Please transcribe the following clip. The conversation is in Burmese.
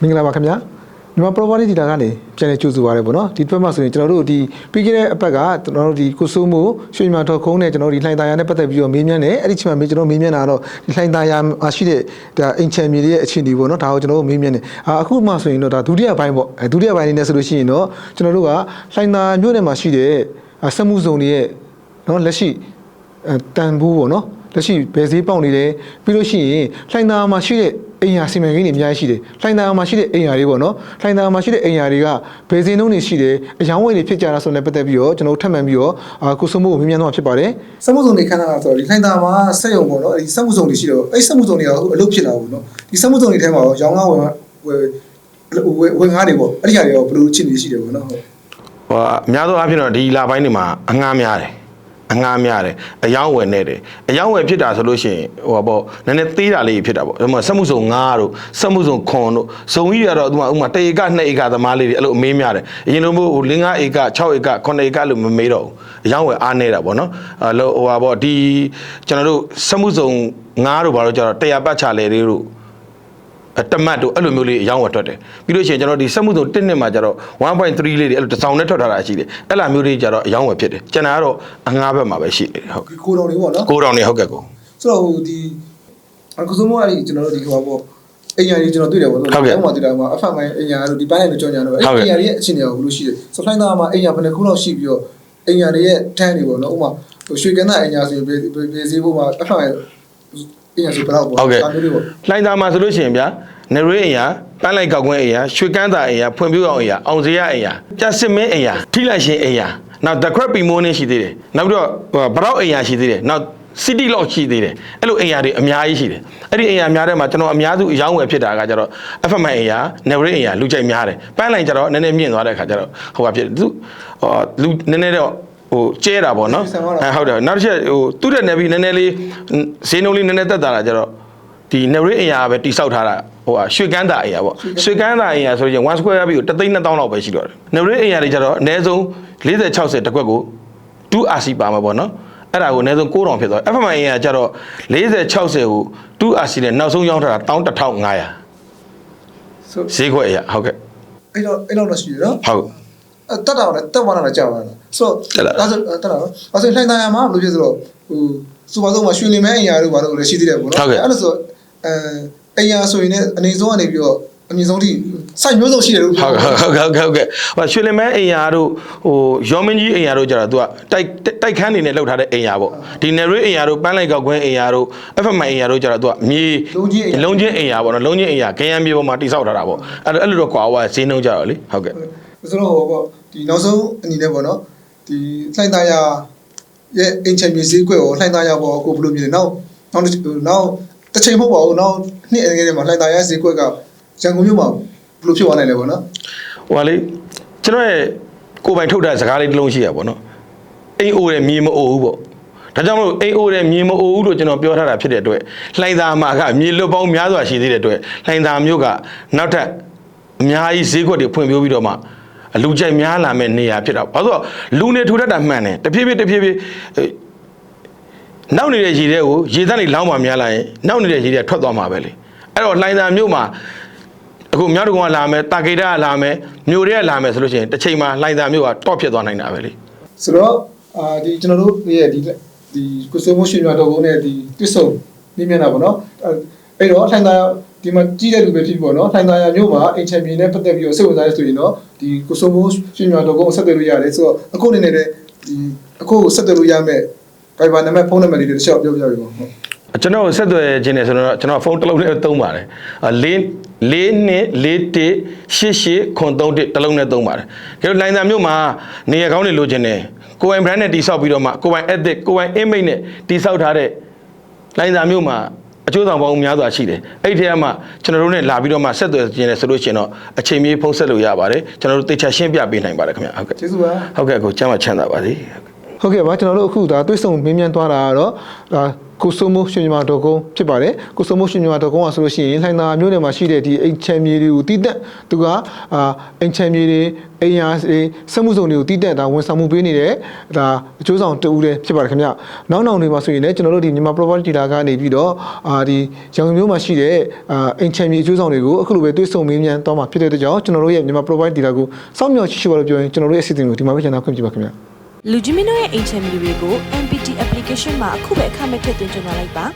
မင်္ဂလာပါခင်ဗျာမြန်မာ property dealer ကနေပြန်လည်ကြိုဆိုပါရစေပေါ့နော်ဒီတစ်ပတ်မှာဆိုရင်ကျွန်တော်တို့ဒီပြီးခဲ့တဲ့အပတ်ကကျွန်တော်တို့ဒီကိုစိုးမိုးရွှေမြန်မာထောက်ခုံးနဲ့ကျွန်တော်တို့ဒီလှိုင်သားရနဲ့ပတ်သက်ပြီးတော့မေးမြန်းတယ်အဲ့ဒီချိန်မှာမေးကျွန်တော်မေးမြန်းတာတော့ဒီလှိုင်သားရမှာရှိတဲ့ဒါအင်ချန်မြေတွေရဲ့အခြေအနေပေါ့နော်ဒါကိုကျွန်တော်တို့မေးမြန်းတယ်အာအခုမှဆိုရင်တော့ဒါဒုတိယပိုင်းပေါ့အဲဒုတိယပိုင်းအနေနဲ့ဆိုလို့ရှိရင်တော့ကျွန်တော်တို့ကလှိုင်သားမြို့နယ်မှာရှိတဲ့အာစက်မှုဇုံတွေရဲ့နော်လက်ရှိအဲတန်ဘူးပေါ့နော်လက်ရှိဘယ်ဈေးပေါက်နေတယ်ပြီးလို့ရှိရင်လှိုင်သားမှာရှိတဲ့ အိမ်ယာစီမံကိန်းတွေအများကြီးရှိတယ်လှိုင်သားမှာရှိတဲ့အိမ်ယာတွေပေါ့နော်လှိုင်သားမှာရှိတဲ့အိမ်ယာတွေကဘယ်ဈေးနှုန်းတွေရှိတယ်အယောင်းဝယ်တွေဖြစ်ကြတာဆိုတဲ့ပတ်သက်ပြီးတော့ကျွန်တော်တို့ထပ်မံပြီးတော့အာကိုစမို့ကိုမြင်မြန်တော့ဖြစ်ပါတယ်စက်မှုဇုံတွေခန်းတာဆိုတော့ဒီလှိုင်သားမှာစက်ရုံပေါ့နော်ဒီစက်မှုဇုံတွေရှိတော့အဲ့စက်မှုဇုံတွေကအခုအလုပ်ဖြစ်လာဘူးနော်ဒီစက်မှုဇုံတွေထဲမှာရောရောင်းကားဝယ်ဝယ်ဝယ်ဝယ်ငါးတွေပေါ့အဲ့ဒီဟာတွေရောဘယ်လိုအခြေအနေရှိတယ်ပေါ့နော်ဟုတ်ဟိုအများသောအားဖြင့်တော့ဒီလာပိုင်းတွေမှာအငှားများတယ် အငှားများတယ်အယောင်းဝယ်နေတယ်အယောင်းဝယ်ဖြစ်တာဆိုလို့ရှိရင်ဟိုပါပေါ့နည်းနည်းသေးတာလေးဖြစ်တာပေါ့ဒါမှမဟုတ်စက်မှုစုံ9တို့စက်မှုစုံခွန်တို့စုံကြီးတွေကတော့ဥပမာဥပမာ1ဧက2ဧကသမားလေးတွေအဲ့လိုအမေးများတယ်အရင်လိုမျိုးဟို5ဧက6ဧက9ဧကလို့မမေးတော့ဘူးအယောင်းဝယ်အားနေတာပေါ့နော်အဲ့လိုဟိုပါပေါ့ဒီကျွန်တော်တို့စက်မှုစုံ9တို့ဘာလို့ကျတော့100ပတ်ချလေလေးတို့အ တမတ်တို့အဲ့လိုမျိုးလေးအယောင်းဝယ်ထွက်တယ်ပြီးလို့ရှိရင်ကျွန်တော်ဒီစက်မှုစုံ1နှစ်မှာကျတော့1.3လေးတွေအဲ့လိုတစ်ဆောင်နဲ့ထွက်ထားတာရှိတယ်အဲ့လိုမျိုးလေးကျတော့အယောင်းဝယ်ဖြစ်တယ်ကျန်တာကတော့အငှားဘက်မှာပဲရှိနေတယ်ဟုတ်ဒီကိုတော်တွေပေါ့နော်ကိုတောင်နေဟုတ်ကဲ့ကိုဆိုတော့ဟိုဒီအခုစမို့အဲ့ဒီကျွန်တော်တို့ဒီဟိုပါပေါ့အိမ်ယာကြီးကျွန်တော်တွေ့တယ်ပေါ့နော်အဲ့မှာတွေ့တာမှာအဖက်မိုင်းအိမ်ယာတို့ဒီပိုင်းနဲ့ကြောင်ညာတော့အဲ့အိမ်ယာရဲ့အခြေအနေကဘယ်လိုရှိလဲဆိုဖိုင်းသားမှာအိမ်ယာဘယ်နှခုလောက်ရှိပြီးတော့အိမ်ယာတွေရဲ့တန်းတွေပေါ့နော်ဥပမာဟိုရွှေကန်းသားအိမ်ယာဆိုရင်ဘယ်ဘယ်ဈေးဖို့မှာအ ဖက်မိုင်းအိမ်ယာဆိုဘယ်လောက်ပေါ့ဟုတ်ကဲ့ဒါမျိုးတွေပေါ့လှိုင်းသားမှာဆိုလို့ရှိရင်ဗျာနေရွေးအိမ်ယာပန်းလိုက်ကောက်ကွင်းအိမ်ယာရွှေကန်းသာအိမ်ယာဖွံ့ဖြိုးအောင်အိမ်ယာအောင်စရအိမ်ယာကျစစ်မင်းအိမ်ယာထိလိုက်ရှင်အိမ်ယာနောက် the crab pimone ရှိသေးတယ်နောက်ပြီးတော့ဟိုဘရောက်အိမ်ယာရှိသေးတယ်နောက် city lock ရှိသေးတယ်အဲ့လိုအိမ်ယာတွေအများကြီးရှိတယ်အဲ့ဒီအိမ်ယာများတဲ့မှာကျွန်တော်အများစုအယောင်းဝယ်ဖြစ်တာကကျတော့ FM အိမ်ယာနေရွေးအိမ်ယာလူကြိုက်များတယ်ပန်းလိုက်ကျတော့နည်းနည်းမြင့်သွားတဲ့ခါကျတော့ဟိုပါဖြစ်တယ်သူဟိုလူနည်းနည်းတော့ ဟိုကျဲတာပေါ့နော်အဲဟုတ်တယ်နောက်တစ်ချက်ဟိုသူ့တဲ့နေပြီးနည်းနည်းလေးဈေးနှုန်းလေးနည်းနည်းတက်တာလာကျတော့ဒီနေရိအင်ယာပဲတိဆောက်ထားတာဟိုဟာရွှေကန်းတာအင်ယာပေါ့ရွှေကန်းတာအင်ယာဆိုရင်1 square ပြီးတော့3သိန်း2000လောက်ပဲရှိတော့တယ်နေရိအင်ယာတွေကျတော့အနည်းဆုံး40 60တစ်ခွက်ကို 2RC ပါမှာပေါ့နော်အဲ့ဒါကိုအနည်းဆုံး9000ဖြစ်သွား FM အင်ယာကျတော့40 60ကို 2RC နဲ့နောက်ဆုံးရောင်းထားတာ11500ဆိုဈေးခွက်အရာဟုတ်ကဲ့အဲ့တော့အဲ့လောက်တော့ရှိတယ်နော်ဟုတ်အဲ့ တက်တာတော့တက်သွားတာကြာပါလားဆိုတက်လာတော့ဒါဆိုတက်တာနော်အဲ့ဆိုလှိုင်းသားရမှာဘယ်လိုဖြစ်ဆိုတော့ဟိုစူပါဆုံးမှာရွှေလင်မဲအိမ်ယာတို့ဘာလို့လဲရှိသေးတယ်ပေါ့နော်အဲ့ဒါဆိုအဲအိမ်ယာဆိုရင်လည်းအနေဆုံးကနေပြီးတော့အမြင့်ဆုံးထိစိုက်မျိုးစုံရှိတယ်လို့ဟုတ်ဟုတ်ဟုတ်ဟုတ်ဟုတ်ကဲ့ဟိုရွှေလင်မဲအိမ်ယာတို့ဟိုရောမင်းကြီးအိမ်ယာတို့ကျတော့ तू ကတိုက်တိုက်ခန်းနေနဲ့လှုပ်ထားတဲ့အိမ်ယာပေါ့ဒီနယ်ရိအိမ်ယာတို့ပန်းလိုက်ကောက်ခွင်းအိမ်ယာတို့ FM အိမ်ယာတို့ကျတော့ तू ကမြေလုံးချင်းအိမ်ယာပေါ့နော်လုံးချင်းအိမ်ယာခရမ်းမြေပေါ်မှာတိဆောက်ထားတာပေါ့အဲ့လိုအဲ့လိုတော့ကွာဝါဈေးနှုန်းကြတော့လေဟုတ်ကဲ့ ဆိုတော့ဟိုပေါ့ဒီနောက်ဆုံးအနေနဲ့ပေါ့နော်ဒီလှိုင်းသားရရဲ့အင်ချန်မြေစည်းကွက်ကိုလှိုင်းသားရပေါ့ကိုဘယ်လိုမြင်လဲနောက်နောက်နောက်တစ်ချိန်မဟုတ်ပါဘူးနောက်နှစ်အငယ်တွေမှာလှိုင်းသားရစည်းကွက်ကရန်ကုန်မြို့မှာဘယ်လိုဖြစ်သွားနိုင်လဲပေါ့နော်ဟိုကလေကျွန်တော်ရဲ့ကိုယ်ပိုင်ထုတ်တဲ့စကားလေးတစ်လုံးရှိရပါတော့အိမ်အိုးတဲ့မြေမအိုးဘူးပေါ့ဒါကြောင့်မလို့အိမ်အိုးတဲ့မြေမအိုးဘူးလို့ကျွန်တော်ပြောထားတာဖြစ်တဲ့အတွက်လှိုင်းသားမှာကမြေလွတ်ပေါင်းများစွာရှိသေးတဲ့အတွက်လှိုင်းသားမျိုးကနောက်ထပ်အများကြီးဈေးကွက်တွေဖွံ့ဖြိုးပြီးတော့မှ အလူကြိုက်များလာမဲ့နေရာဖြစ်တာဘာလို့လဲဆိုတော့လူနေထူထပ်တာမှန်တယ်တဖြည်းဖြည်းတဖြည်းဖြည်းအဲနောက်နေတဲ့ရေတဲ့ကိုရေသက်တွေလောင်းမှများလာရင်နောက်နေတဲ့ရေတဲ့ထွက်သွားမှာပဲလေအဲ့တော့လှိုင်းသားမျိုးမှာအခုမြောက်တကုံကလာမယ်တာကေတာကလာမယ်မြို့တွေကလာမယ်ဆိုလို့ရှိရင်တစ်ချိန်မှာလှိုင်သာမြို့ကတော့ဖြစ်သွားနိုင်တာပဲလေဆိုတော့အာဒီကျွန်တော်တို့ရဲ့ဒီဒီကိုစိုးမိုးရှင်ရွာတော်ကုန်းနဲ့ဒီတွစ်ဆုံနေမြင်တာပေါ့နော် အဲ့တော့လှိုင်းသားဒီမှာကြီးတဲ့လူပဲဖြစ်ပေါ့နော်လှိုင်းသားရမြို့မှာအင်ချန်ပီယံနဲ့ပတ်သက်ပြီးတော့စိတ်ဝင်စားရဆိုရင်တော့ဒီကိုစိုးမိုးရှင်ရွာတော်ကုန်းကိုဆက်သွယ်လို့ရတယ်ဆိုတော့အခုအနေနဲ့လည်းဒီအခုကိုဆက်သွယ်လို့ရမယ်ဗိုင်ဘာနံပါတ်ဖုန်းနံပါတ်လေးတွေတစ်ချက်ပြောပြရပြီပေါ့ဟုတ်ကျွန်တော်ဆက်သွယ်ခြင်းနေဆိုတော့ကျွန်တော်ဖုန်းတစ်လုံးနဲ့သုံးပါတယ်၄၄နှစ်၄တစ်၈၈ခွန်၃တစ်တစ်လုံးနဲ့သုံးပါတယ်ကျတော့လှိုင်သာမြို့မှာနေရာကောင်းတွေလိုချင်တယ်ကိုယ်ပိုင် brand နဲ့တိဆောက်ပြီးတော့မှကိုယ်ပိုင် ethic ကိုယ်ပိုင် image နဲ့တိဆောက်ထားတဲ့လှိုင်သာမြို့မှာ အကျိုးဆောင်ပေါင်းများစွာရှိတယ်အဲ့ဒီထဲမှာကျွန်တော်တို့ ਨੇ လာပြီးတော့မှဆက်သွယ်ခြင်းနေဆိုလို့ရှိရင်တော့အချိန်မီဖုန်းဆက်လို့ရပါတယ်ကျွန်တော်တို့တေချာရှင်းပြပေးနိုင်ပါတယ်ခင်ဗျဟုတ်ကဲ့ကျေးဇူးပါဟုတ်ကဲ့ကိုကျမ်းမချမ်းသာပါစေဟုတ်ကဲ့ဟုတ်ကဲ့ပါကျွန်တော်တို့အခုဒါတွေ့ဆုံမင်းမြန်သွားတာကတော့ဒါ ကိုစိုးမိုးရှင်မြန်မာတော်ကုန်းဖြစ်ပါတယ်ကိုစိုးမိုးရှင်မြန်မာတော်ကုန်းကဆိုလို့ရှိရင်လှိုင်သာမြို့နယ်မှာရှိတဲ့ဒီအိမ်ချမ်းမြေတွေကိုတည်တက်သူကအာအိမ်ချမ်းမြေတွေအိမ်ယာတွေစက်မှုစုံတွေကိုတည်တက်ဒါဝန်ဆောင်မှုပေးနေတဲ့ဒါအကျိုးဆောင်တူဦးလည်းဖြစ်ပါတယ်ခင်ဗျနောက်နောက်တွေမှာဆိုရင်လည်းကျွန်တော်တို့ဒီမြန်မာ property dealer ကနေပြီးတော့အာဒီရန်ကုန်မြို့မှာရှိတဲ့အာအိမ်ချမ်းမြေအကျိုးဆောင်တွေကိုအခုလိုပဲတွေ့ဆုံမင်းမြန်သွားမှာဖြစ်တဲ့အတွက်ကြောင့်ကျွန်တော်တို့ရဲ့မြန်မာ property dealer ကိုစောင့်မျှော်ရှိရှိပါလို့ပြောရင်ကျွန်တော်တို့ရဲ့အစီအစဉ်ကိုဒီမှာပဲကျွန်တော်ခွင့်ပြုပါခင်ဗျလူကြီးမင်းတို့ရဲ့အိမ်ချမ်းမီတွေကို MPT application မှာအခုပဲအခမဲ့ထည့်သွင်းကြလာလိုက်ပါ